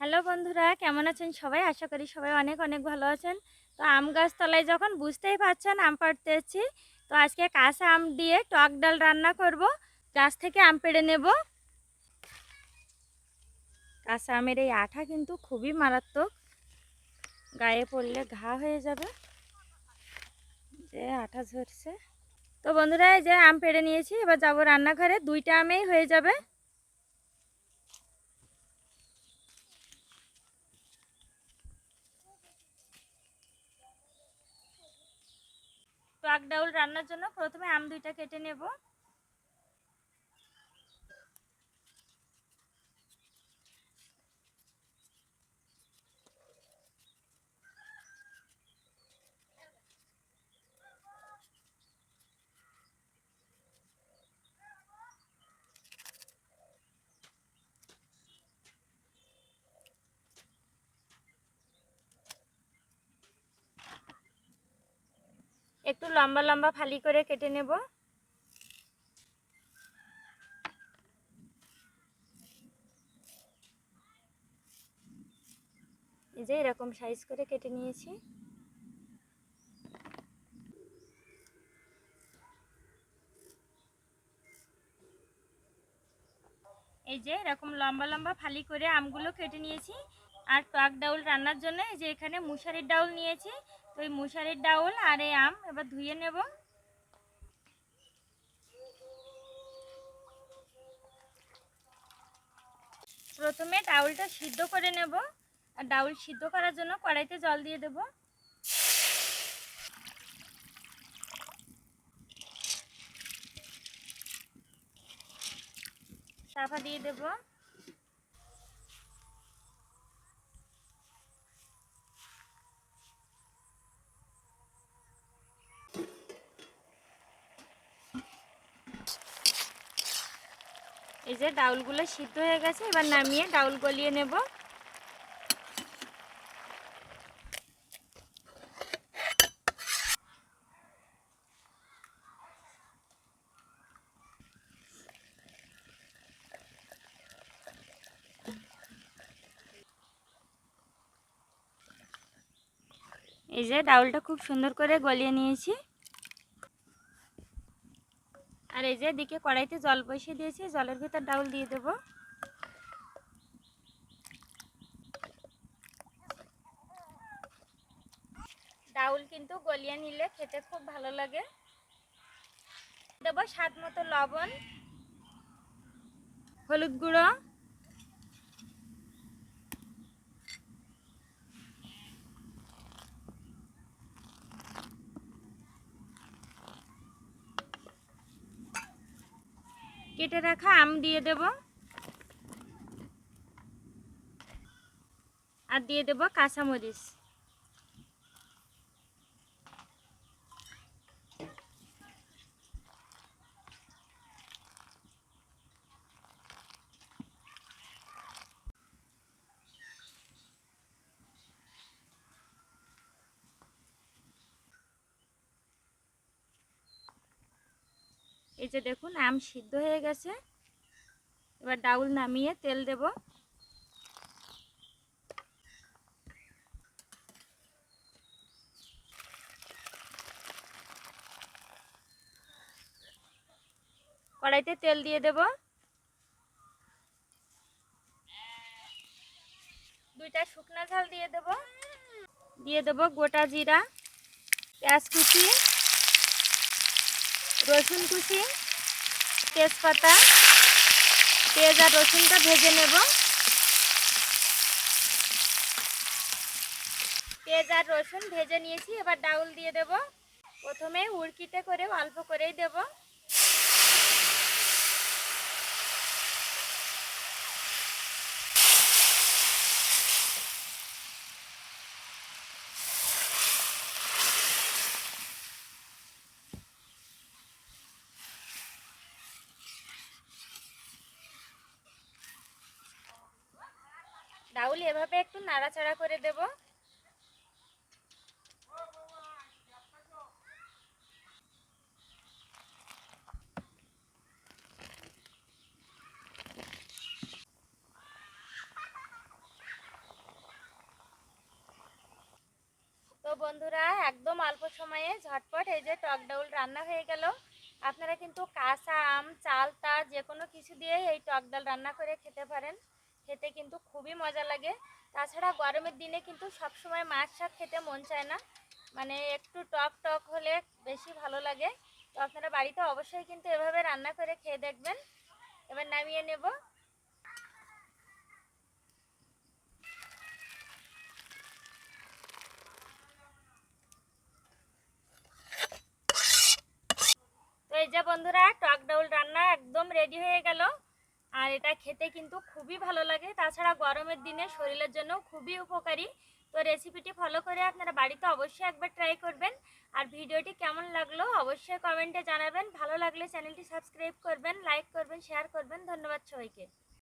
Hello বন্ধুরা, কেমন আছেন সবাই? আশা করি সবাই অনেক অনেক ভালো আছেন। তো আম গাছতলায় যখন বুঝতেই পারছেন আম পাড়তে এসেছি তো আজকে কাঁচা আম দিয়ে টক ডাল রান্না করব। গাছ থেকে আম পেড়ে নেব। কাঁচা আমের এই আঠা কিন্তু খুবই মারাত্মক। গায়ে পড়লে ঘা হয়ে যাবে। যে আঠা ঝরছে। তো বন্ধুরা যে আম পেড়ে নিয়েছি, এবার যাব রান্নাঘরে। দুইটা আমেই হয়ে যাবে। টক ডাউল রান্নার জন্য প্রথমে আম দুইটা কেটে নেব। একটু লম্বা লম্বা ফালি করে কেটে নেব। এই যে এরকম সাইজ করে কেটে নিয়েছি। এই যে এরকম লম্বা লম্বা ফালি করে আমগুলো কেটে নিয়েছি। আর টক ডাউল রান্নার জন্য এই যে এখানে মুসারির ডাউল নিয়েছি। তো এই মুসারির ডাউল আর এই আম, এবার ধুয়ে নেব। প্রথমে ডাউলটা সিদ্ধ করে নেব, আর ডাউল সিদ্ধ করার জন্য কড়াইতে জল দিয়ে দেব। চাপা দিয়ে দেবো। এই যে ডাউলগুলো সিদ্ধ হয়ে গেছে, এবার নামিয়ে ডাউল গলিয়ে নেব। এই যে ডাউলটা খুব সুন্দর করে গলিয়ে নিয়েছি। আর এই যে দিকে কড়াইতে জল বসিয়ে দিয়েছি, জলের ভিতর ডাউল দিয়ে দেব। ডাউল কিন্তু গলিয়ে নিলে খেতে খুব ভালো লাগে। দেবো স্বাদ মতো লবণ, হলুদ গুঁড়ো। কেটে রাখা আম দিয়ে দেব। আর দিয়ে দেব কাঁচামরিচ। এই যে দেখুন, আম সিদ্ধ হয়ে গেছে। এবার ডাউল নামিয়ে তেল দেব। কড়াইতে তেল দিয়ে দেব। দুইটা শুকনা ঝাল দিয়ে দেব। দিয়ে দেব গোটা জিরা, পেঁয়াজ কুচি রসুন কুচি, তেজপাতা, পেঁয়াজ আর রসুনটা ভেজে নেব। পেঁয়াজ আর রসুন ভেজে নিয়েছি, এবার ডাউল দিয়ে দেব। প্রথমে উড়কিতে করে অল্প করেই দেব। ছাগল এভাবে একটু নাড়াচাড়া করে দেব। তো বন্ধুরা, একদম অল্প সময়ে ঝটপট এই যে টক ডাউল রান্না হয়ে গেল। আপনারা কিন্তু কাঁচা আম চাল তা যে কোনো কিছু দিয়ে এই টক ডাল রান্না করে খেতে পারেন। খেতে কিন্তু খুবই মজা লাগে। তাছাড়া গরমের দিনে কিন্তু সবসময় মাছ শাক খেতে মন চায় না। মানে একটু টক টক হলে বেশি ভালো লাগে। তো আপনারা বাড়িতে অবশ্যই কিন্তু এভাবে রান্না করে খেয়ে দেখবেন। এবার নামিয়ে নেব। তো এই যে বন্ধুরা, টক ডাউল রান্না একদম রেডি হয়ে গেল। আর এটা খেতে কিন্তু খুবই ভালো লাগে। তাছাড়া গরমের দিনে শরীরের জন্য খুবই উপকারী। তো রেসিপিটি ফলো করে আপনারা বাড়িতে অবশ্যই একবার ট্রাই করবেন। আর ভিডিওটি কেমন লাগল অবশ্যই কমেন্টে জানাবেন। ভালো লাগলে চ্যানেলটি সাবস্ক্রাইব করবেন লাইক করবেন শেয়ার করবেন। ধন্যবাদ সবাইকে।